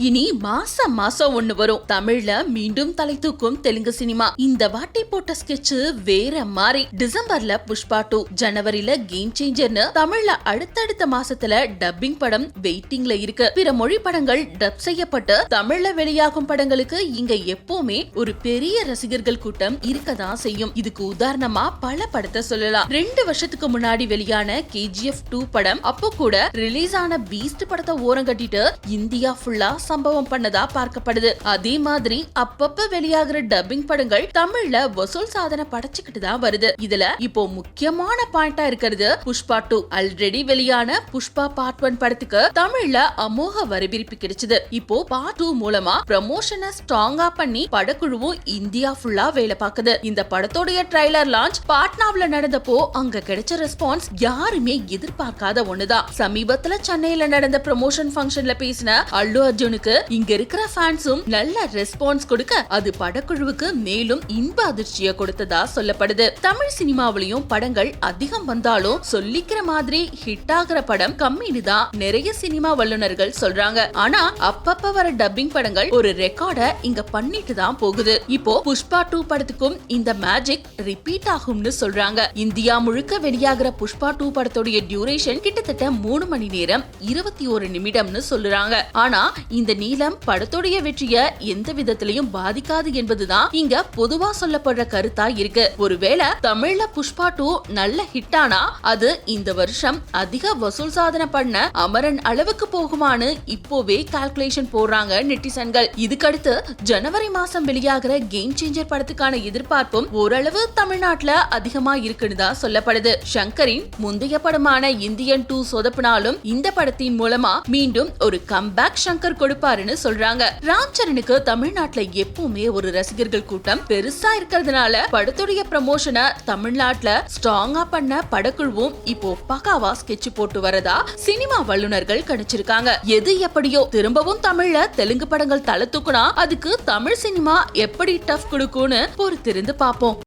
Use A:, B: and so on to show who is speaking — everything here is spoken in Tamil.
A: இனி மாசம் மாசம் ஒண்ணு வரும். தமிழ்ல மீண்டும் தலை தூக்கும் தெலுங்கு சினிமா. இந்த வாட்டி போட்ட ஸ்கெட்ச் வேற மாதிரி. டிசம்பர்ல புஷ்பா டூ ஜனவரில கேம் சேஞ்சர்னு தமிழ்ல அடுத்தடுத்த மாசத்துல டப்பிங் படம் வெயிட்டிங்ல இருக்கு. பிற மொழி படங்கள் டப் செய்யப்பட்டு தமிழ்ல வெளியாகும் படங்களுக்கு இங்க எப்பவுமே ஒரு பெரிய ரசிகர்கள் கூட்டம் இருக்கதான் செய்யும். இதுக்கு உதாரணமா பல படத்தை சொல்லலாம். ரெண்டு வருஷத்துக்கு முன்னாடி வெளியான கேஜிஎஃப் டூ படம் அப்போ கூட ரிலீஸ் ஆன பீஸ்ட் படத்தை ஓரம் கட்டிட்டு இந்தியா ஃபுல்லா சம்பவம் பண்ணதா பார்க்கப்படுது. அதே மாதிரி அப்பப்ப வெளியாகிற டப்பிங் படங்கள் தமிழ்ல வசூல் சாதனை படைச்சுக்கிட்டு தான் வருது. இதுல இப்போ முக்கியமான பாயிண்டா இருக்கிறது புஷ்பா டூ ஆல்ரெடி வெளியான புஷ்பா பார்ட் ஒன் படத்துக்கு தமிழ்ல அமோக வரவேற்பு கிடைச்சது. இப்போ பார்ட் டூ மூலமா ப்ரமோஷனை ஸ்ட்ராங்கா பண்ணி படக்குழுவும் இந்தியா ஃபுல்லா வேலை பார்க்குது. இந்த படத்தோடைய ட்ரைலர் லான்ச் பாட்னாவுல நடந்தப்போ அங்க கிடைச்ச ரெஸ்பான்ஸ் யாருமே எதிர்பார்க்காத ஒண்ணுதான். சமீபத்துல சென்னையில நடந்த ப்ரமோஷன் ஃபங்க்ஷன்ல பேசின அல்லு அர்ஜுனுக்கு இங்க இருக்கிற ஃபேன்ஸும் நல்ல ரெஸ்பான்ஸ் கொடுக்க அது படக்குழுவுக்கு மேலும் இன்ப அதிர்ச்சியை கொடுத்ததா சொல்லப்படுது. தமிழ் சினிமாவிலையும் படங்கள் அதிகம் வந்தாலும் சொல்லிக்கிற மாதிரி ஹிட் ஆகிற படம் கம்மின்னு தான் நிறைய சினிமா வல்லுனர்கள் சொல்றாங்க. ஆனா அப்பப்ப வர டப்பிங் படங்கள் ஒரு ரெக்கார்ட இங்க பண்ணிட்டு தான் போகுது. இப்போ புஷ்பா டூ படத்துக்கும் இந்த மேஜிக் ரிப்பீட் ஆகும்னு சொல்றாங்க. இந்தியா முழுக்க வெளியாகிற புஷ்பா டூ படத்துடைய டியூரேஷன் கிட்டத்தட்ட மூணு மணி நேரம் இருபத்தி ஒரு நிமிடம்னு சொல்றாங்க ஆனா இந்த நீளம் படத்துடைய வெற்றிய எந்த விதத்திலையும் பாதிக்காது என்பதுதான் இங்க பொதுவா சொல்லப்படுற கருத்தா இருக்கு. ஒருவேளை தமிழ்ல புஷ்பா டூ நல்ல ஹிட் ஆனா அது இந்த வருஷம் அதிக வசூல் சாதனை பண்ண அமரன் அளவுக்கு போகுமான்னு இப்போவே கால்குலேஷன் போடுறாங்க நெட்டிசன்கள். இதுக்கடுத்து ஜனவரி மாசம் வெளியாகிற கேம் சேஞ்சர் படத்துக்கான எதிர்பார்ப்பும் ஓரளவு தமிழ்நாட்டுல அதிகமா இருக்குன்னு தான் சொல்லப்படுது. சங்கரின் முந்தைய படமான இந்தியன் டூ சொதப்பினாலும் இந்த படத்தின் மூலமா மீண்டும் ஒரு கம்பேக் சங்கர் கொடுப்பாருன்னு சொல்றாங்க. ராம் சரணுக்கு தமிழ்நாட்டுல எப்பவுமே ஒரு ரசிகர்கள் கூட்டம் பெருசா இருக்கிறதுனால படத்துடைய ப்ரமோஷனை தமிழ்நாட்டுல ஸ்ட்ராங்கா பண்ண படக்குழுவும் இப்போ பக்காவா ஸ்கெட்ச் போட்டு வரதா சினிமா வல்லுனர்கள் கணிச்சிருக்காங்க. எது எப்படியோ திரும்பவும் தமிழ்ல தெலுங்கு படங்கள் தலை தூக்குனா அதுக்கு தமிழ் சினிமா எப்படி டஃப் கொடுக்கும்னு பொறுத்திருந்து பார்ப்போம்.